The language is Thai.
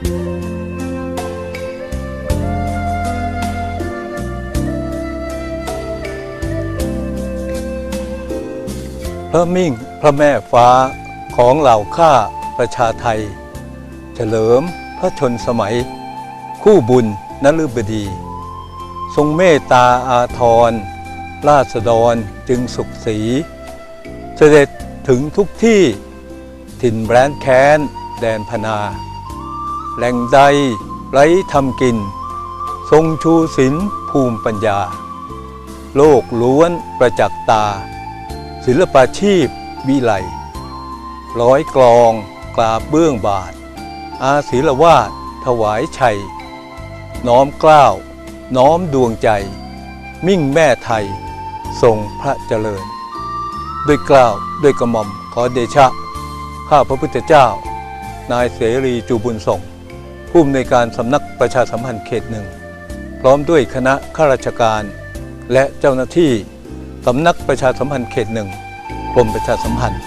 พระมิ่งพระแม่ฟ้าของเหล่าข้าประชาไทย เฉลิมพระชนสมัย คู่บุญนฤบดี ทรงเมตตาอาทร ราษฎรจึงสุขสี เสด็จถึงทุกที่ถิ่นแบรนแค้นแดนพนา แหล่งใดไร้ทำกิน ทรงชูศิลภูมิปัญญา โลกล้วนประจักษ์ตา ศิลปาชีพวิไลร้อยกลองกราบเบื้องบาท อาศิลวาดถวายชัย น้อมกล้าว น้อมดวงใจ มิ่งแม่ไทย ทรงพระเจริญ ด้วยกล้าวด้วยกระหม่อมขอเดชะ ข้าพระพุทธเจ้า นายเสรีจูบุญส่ง ผู้อำนวยการสำนักประชาสัมพันธ์เขตหนึ่งพร้อมด้วยคณะข้าราชการ และเจ้าหน้าที่สำนักประชาสัมพันธ์เขตหนึ่งกรมประชาสัมพันธ์